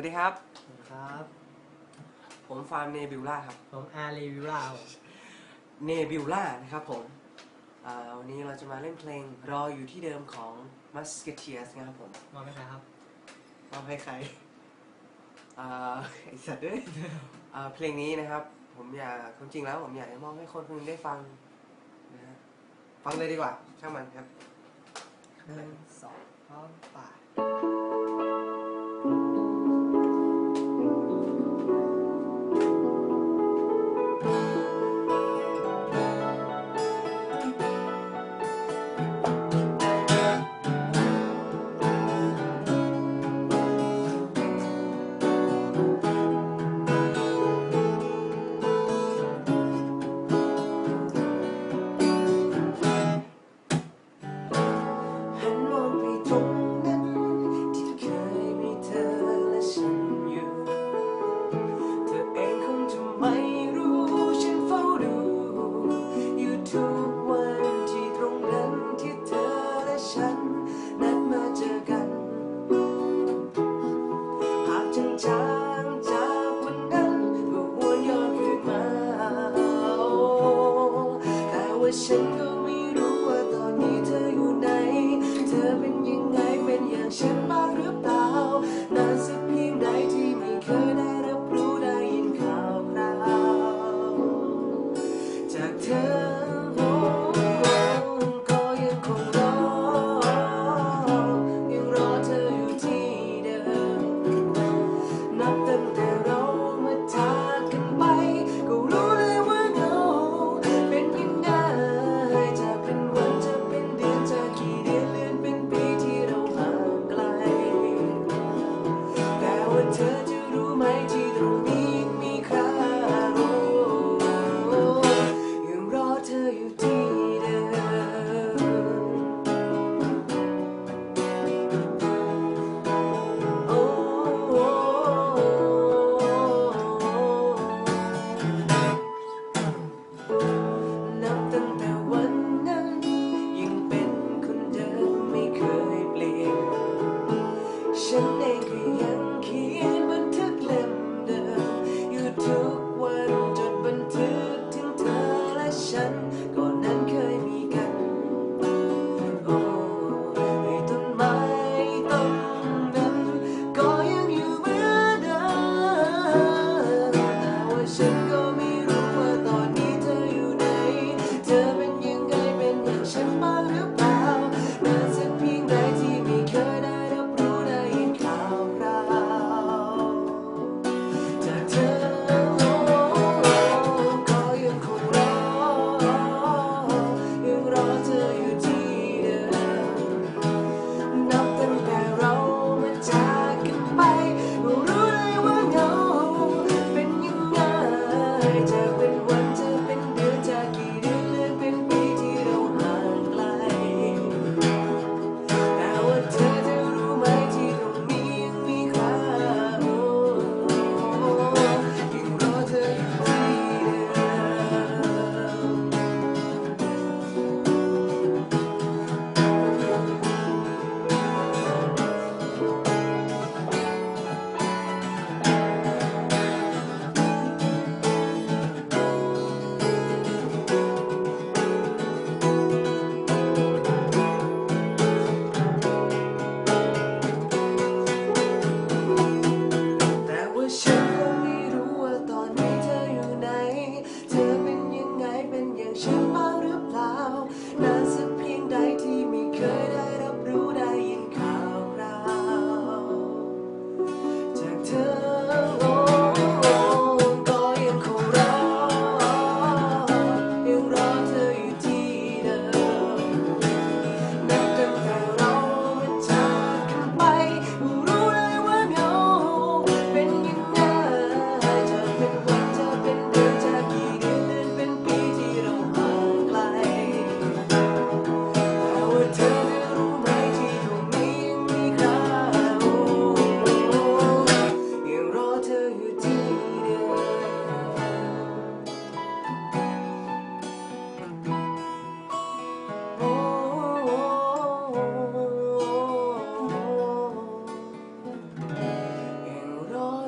วัสดีครับ ครับ ผมฟาร์มเนบิวล่าครับ ผมอารีวิวลาครับเนบิวล่านะครับผมอ่าวันนี้เราจะมาเล่นเพลงรออยู่ที่เดิมของ Musketeers นะครับผมมองไม่ใช่ครับมอบให้ใครอ่าไอสัตว์ด้วยอ่าเพลงนี้นะครับ ผมอยากความจริงแล้วผมอยากจะมอบให้คนคนหนึงได้ฟังนะฮะฟังเลยดีกว่า ช่างมันครับ หนึ่งสองพร้อมป่าด ฉัน นัดมาเจอกัน หากจางจากวันนั้นก็หวนย้อนคืนมา แต่ว่าฉันก็ เธอ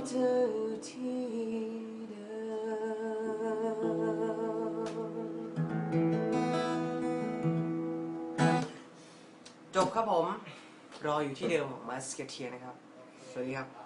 เธอที่เดิมจบครับผม รออยู่ที่เดิมของมาสเกเทียนะครับ สวัสดีครับ